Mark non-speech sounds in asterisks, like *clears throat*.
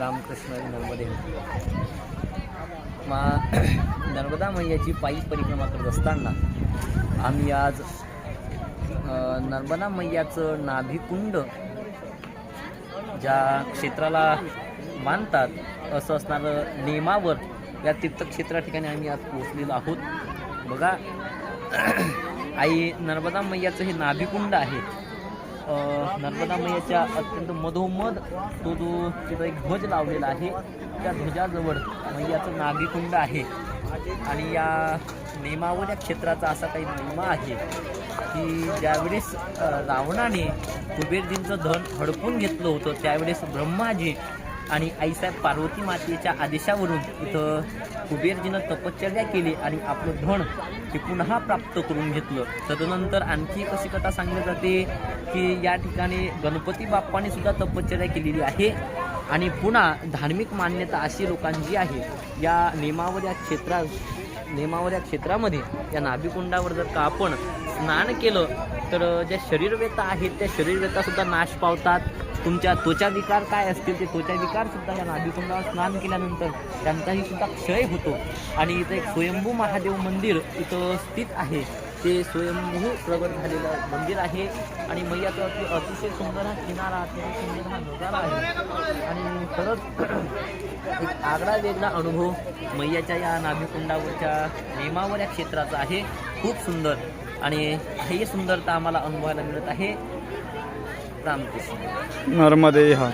रामकृष्ण नर्मदे. मा *coughs* नर्मदा मैयाची पायी परिक्रमा करत असताना आम्ही आज नर्मदा मैयाचं नाभिकुंड ज्या क्षेत्राला मानतात असं असणारं नेमावर या तीर्थक्षेत्रा ठिकाणी आम्ही आज पोहोचलेलो आहोत. बघा *coughs* आई नर्मदा मैयाचं हे नाभिकुंड आहे. नर्मदा मैयाच्या अत्यंत मधोमध तो जो तिथं एक ध्वज लावलेला आहे. त्या ध्वजाजवळ मैयाचं नागीकुंड आहे. आणि या नेमावर या क्षेत्राचा असा काही नियमा आहे की ज्यावेळेस रावणाने कुबेरजींचं धन हडपून घेतलं होतं त्यावेळेस ब्रह्माजी आणि आईसाहेब पार्वती मातेच्या आदेशावरून इथं कुबेरजीनं तपश्चर्या केली आणि आपलं धन हे पुन्हा प्राप्त करून घेतलं. तदनंतर आणखी कशी अशी कथा सांगली जाते की या ठिकाणी गणपती बाप्पाने सुद्धा तपश्चर्या केलेली आहे आणि पुन्हा धार्मिक मान्यता अशी लोकांची आहे. या नेमावर या क्षेत्रात नेमावर या क्षेत्रामध्ये या नाभिकुंडावर जर का आपण स्नान केलं तर ज्या शरीरव्यथा आहेत त्या शरीरव्यथासुद्धा नाश पावतात. तुमच्या त्वचा विकार काय असतील ते त्वचा विकार सुद्धा या नाभिकुंडावर स्नान केल्यानंतर त्यांचाही सुद्धा क्षय होतो. आणि इथं एक स्वयंभू महादेव मंदिर इथं स्थित आहे. ते स्वयंभू प्रगट झालेलं मंदिर आहे. आणि मैयाचं अति अतिशय सुंदर हा किनारा अतिशय सुंदर हा नजारा आहे. आणि खरंच *clears throat* एक आगळा वेगळा अनुभव मैयाच्या या नाभिकुंडावरच्या नेमावर या क्षेत्राचा आहे. खूप सुंदर. आणि ही सुंदरता आम्हाला अनुभवायला मिळत आहे. रामकृष्ण. नर्मदे हा.